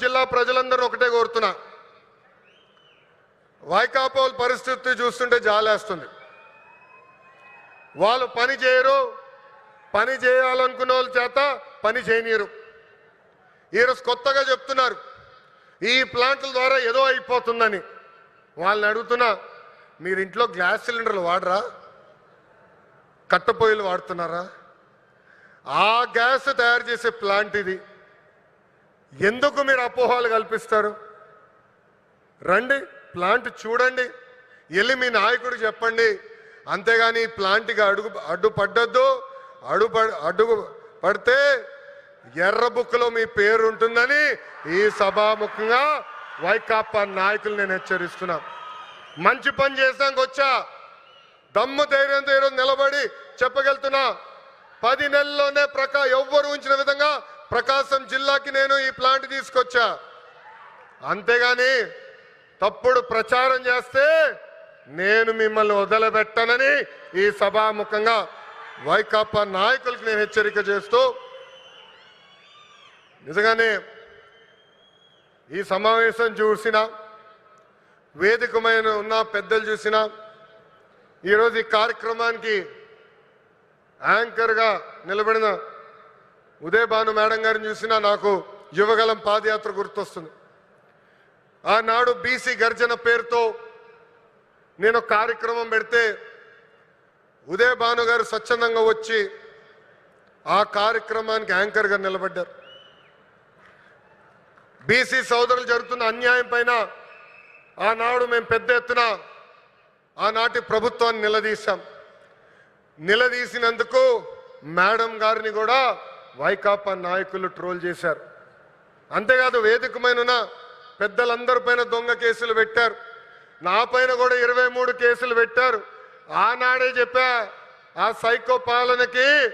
జిల్లా ప్రజలందరూ ఒకటే కోరుతున్నా. వైకాపోల్ పరిస్థితి చూస్తుంటే జాలేస్తుంది. వాళ్ళు పని చేయరు పని చేయాలనుకున్న వాళ్ళ చేత పని చేయనీయరు. ఈరోజు కొత్తగా చెప్తున్నారు ఈ ప్లాంట్ల ద్వారా ఏదో అయిపోతుందని. వాళ్ళని అడుగుతున్నా మీరు ఇంట్లో గ్యాస్ సిలిండర్లు వాడరా? కట్టపొయ్యలు వాడుతున్నారా? ఆ గ్యాస్ తయారు చేసే ప్లాంట్ ఇది. ఎందుకు మీరు అపోహలు కల్పిస్తారు? రండి ప్లాంట్ చూడండి వెళ్ళి మీ నాయకుడు చెప్పండి. అంతేగాని ప్లాంట్కి అడుగు అడ్డుపడ్డద్దు పడ్డద్దు. అడుగు పడితే ఎర్ర బుక్లో మీ పేరు ఉంటుందని ఈ సభాముఖంగా వైకాపా నాయకులు నేను హెచ్చరిస్తున్నా. మంచి పని చేసాక వచ్చా. దమ్ము ధైర్యంతో ఈరోజు నిలబడి చెప్పగలుగుతున్నా. పది నెలల్లోనే ప్ర ఎవ్వరు ఉంచిన విధంగా ప్రకాశం జిల్లాకి నేను ఈ ప్లాంట్ తీసుకొచ్చా అంతేగాని తప్పుడు ప్రచారం చేస్తే నేను మిమ్మల్ని వదలబెట్టనని ఈ సభాముఖంగా వైకాపా నాయకులకు నేను హెచ్చరిక చేస్తూ నిజంగానే ఈ సమావేశం చూసిన వేదికమైన ఉన్న పెద్దలు చూసిన ఈరోజు ఈ కార్యక్రమానికి యాంకర్గా నిలబడిన ఉదయభాను మేడం గారిని చూసినా నాకు యువగలం పాదయాత్ర గుర్తొస్తుంది. ఆనాడు బీసీ గర్జన పేరుతో నేను కార్యక్రమం పెడితే ఉదయ భాను గారు స్వచ్ఛందంగా వచ్చి ఆ కార్యక్రమానికి యాంకర్గా నిలబడ్డారు. బీసీ సోదరులు జరుగుతున్న అన్యాయం పైన ఆనాడు మేము పెద్ద ఎత్తున ఆనాటి ప్రభుత్వాన్ని నిలదీశాం. నిలదీసినందుకు మేడం గారిని కూడా వైకాపా నాయకులు ట్రోల్ చేశారు. అంతేకాదు వేదికమైన పెద్దలందరి పైన దొంగ కేసులు పెట్టారు. నా పైన కూడా ఇరవై మూడు కేసులు పెట్టారు. ఆనాడే చెప్పా ఆ సైకో పాలనకి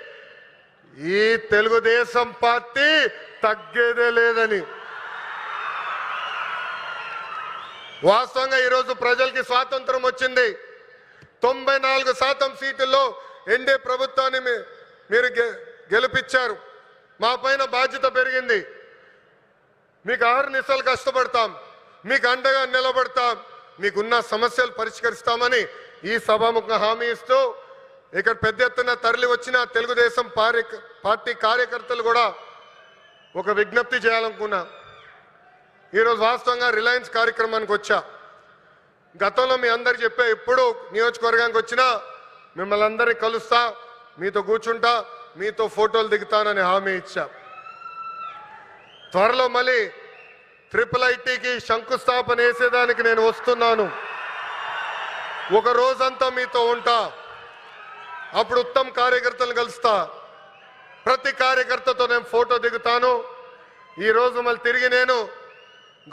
ఈ తెలుగుదేశం పార్టీ తగ్గేదే లేదని. వాస్తవంగా ఈరోజు ప్రజలకి స్వాతంత్రం వచ్చింది. తొంభై నాలుగు శాతం సీటుల్లో ఎన్డీఏ ప్రభుత్వాన్ని మీ- మీరు గె- గెలిపించారు. మా పైన బాధ్యత పెరిగింది. మీకు ఆరు నిమిషాలు కష్టపడతాం మీకు అండగా నిలబడతాం మీకున్న సమస్యలు పరిష్కరిస్తామని ఈ సభాముఖ హామీ ఇస్తూ ఇక్కడ పెద్ద ఎత్తున తరలి వచ్చిన తెలుగుదేశం పారి- పార్టీ కార్యకర్తలు కూడా ఒక విజ్ఞప్తి చేయాలనుకున్నా. ఈరోజు వాస్తవంగా రిలయన్స్ కార్యక్రమానికి వచ్చా. గతంలో మీ అందరు చెప్పే ఎప్పుడు నియోజకవర్గానికి వచ్చినా మిమ్మల్ని అందరినీ కలుస్తా మీతో కూర్చుంటా మీతో ఫోటోలు దిగుతానని హామీ ఇచ్చా. త్వరలో మళ్ళీ ట్రిపుల్ ఐటీకి శంకుస్థాపన వేసేదానికి నేను వస్తున్నాను. ఒక రోజంతా మీతో ఉంటా. అప్పుడు ఉత్తమ కార్యకర్తలు కలుస్తా. ప్రతి కార్యకర్తతో నేను ఫోటో దిగుతాను. ఈ రోజు మళ్ళీ తిరిగి నేను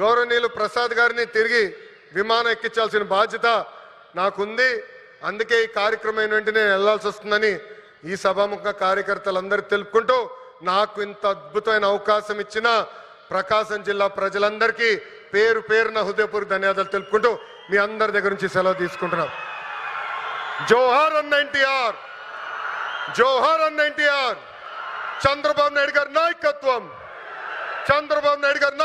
గౌరవనీయులు ప్రసాద్ గారిని తిరిగి విమానం ఎక్కించాల్సిన బాధ్యత నాకుంది. అందుకే ఈ కార్యక్రమం వెంటనే నేను వెళ్ళాల్సి వస్తుందని ఈ సభాముఖ కార్యకర్తలందరూ తెలుపుకుంటూ నాకు ఇంత అద్భుతమైన అవకాశం ఇచ్చిన ప్రకాశం జిల్లా ప్రజలందరికీ పేరు పేరున హృదయపూర్వక ధన్యవాదాలు తెలుపుకుంటూ మీ అందరి దగ్గర నుంచి సెలవు తీసుకుంటున్నాం. జోహార్ అన్న ఎన్టీఆర్ జోహార్ అన్న ఎన్టీఆర్ చంద్రబాబు నాయుడు గారి నాయకత్వం చంద్రబాబు నాయుడు గారి